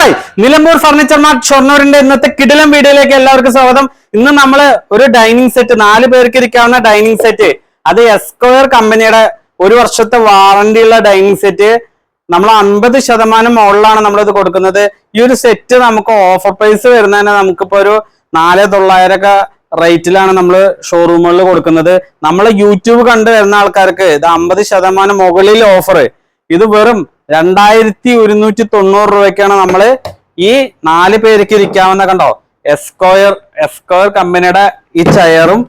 Hi Nilambur furniture mart ഷൊർണൂരിന്റെ ഇന്നത്തെ കിടിലം വീഡിയോയിലേക്ക് എല്ലാവർക്കും സ്വാഗതം. ഇന്ന് നമ്മൾ ഒരു ഡൈനിങ് സെറ്റ് നാല് പേർക്ക് ഇരിക്കാവുന്ന ഡൈനിങ് സെറ്റ് അത് എസ്കോയർ കമ്പനിയുടെ ഒരു വർഷത്തെ വാറണ്ടി ഉള്ള ഡൈനിങ് സെറ്റ് നമ്മൾ അൻപത് ശതമാനം മുകളിലാണ് നമ്മളിത് കൊടുക്കുന്നത്. ഈ ഒരു സെറ്റ് നമുക്ക് ഓഫർ പ്രൈസ് വരുന്നതന്നെ നമുക്കിപ്പോ ഒരു നാല് തൊള്ളായിരമൊക്കെ റേറ്റിലാണ് നമ്മൾ ഷോറൂമുകളിൽ കൊടുക്കുന്നത്. നമ്മൾ യൂട്യൂബ് കണ്ടു വരുന്ന ആൾക്കാർക്ക് ഇത് അമ്പത് ശതമാനം മുകളിൽ ഓഫർ ഇത് വെറും രണ്ടായിരത്തി ഒരുന്നൂറ്റി തൊണ്ണൂറ് രൂപയ്ക്കാണ് നമ്മൾ ഈ നാല് പേർക്ക് ഇരിക്കാവുന്ന കണ്ടോ? എസ്കോയർ എസ്കോയർ കമ്പനിയുടെ ഈ ചെയറും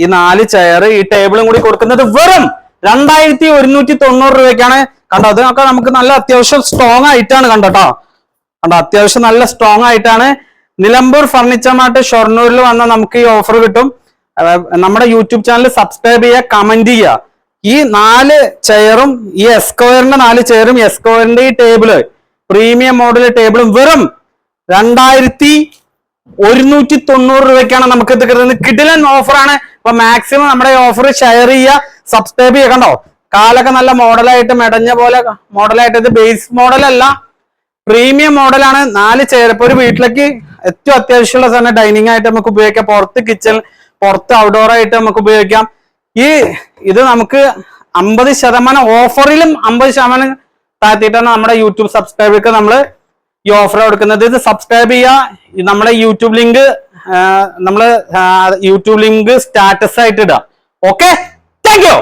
ഈ നാല് ചെയർ ഈ ടേബിളും കൂടി കൊടുക്കുന്നത് വെറും രണ്ടായിരത്തി ഒരുന്നൂറ്റി തൊണ്ണൂറ് രൂപയ്ക്കാണ്. കണ്ടോ? അതിനൊക്കെ നമുക്ക് നല്ല അത്യാവശ്യം സ്ട്രോങ് ആയിട്ടാണ് കണ്ടോട്ടോ. കണ്ടോ? അത്യാവശ്യം നല്ല സ്ട്രോങ് ആയിട്ടാണ്. നിലമ്പൂർ ഫർണിച്ചർ മാർട്ട് ഷൊർണൂരിൽ വന്നാൽ നമുക്ക് ഈ ഓഫർ കിട്ടും. നമ്മുടെ യൂട്യൂബ് ചാനൽ സബ്സ്ക്രൈബ് ചെയ്യുക കമന്റ് ചെയ്യുക. ഈ നാല് ചെയറും ഈ എസ്കോയറിന്റെ നാല് ചെയറും എസ്കോയറിന്റെ ഈ ടേബിൾ പ്രീമിയം മോഡൽ ടേബിളും വെറും രണ്ടായിരത്തി ഒരുന്നൂറ്റി തൊണ്ണൂറ് രൂപയ്ക്കാണ് നമുക്ക് ഇത് കിട്ടുന്നത്. കിടിലൻ ഓഫറാണ് അപ്പൊ മാക്സിമം നമ്മുടെ ഓഫർ ഷെയർ ചെയ്യുക സബ്സ്ക്രൈബ് ചെയ്യുക കണ്ടോ? കാലൊക്കെ നല്ല മോഡലായിട്ട് മെടഞ്ഞ പോലെ മോഡലായിട്ട് ഇത് ബേസ് മോഡലല്ല പ്രീമിയം മോഡലാണ് നാല് ചെയർ. ഇപ്പൊ ഒരു വീട്ടിലേക്ക് ഏറ്റവും അത്യാവശ്യമുള്ള സാധനം ഡൈനിങ് ആയിട്ട് നമുക്ക് ഉപയോഗിക്കാം. പുറത്ത് കിച്ചൺ പുറത്ത് ഔട്ട്ഡോർ ആയിട്ട് നമുക്ക് ഉപയോഗിക്കാം. ഈ ഇത് നമുക്ക് അമ്പത് ശതമാനം ഓഫറിലും അമ്പത് ശതമാനം താഴ്ത്തിയിട്ടാണ് നമ്മുടെ യൂട്യൂബ് സബ്സ്ക്രൈബർക്ക് നമ്മൾ ഈ ഓഫർ കൊടുക്കുന്നത്. ഇത് സബ്സ്ക്രൈബ് ചെയ്യുക നമ്മുടെ യൂട്യൂബ് ലിങ്ക് നമ്മൾ യൂട്യൂബ് ലിങ്ക് സ്റ്റാറ്റസ് ആയിട്ട് ഇടുക ഓക്കെ? Thank you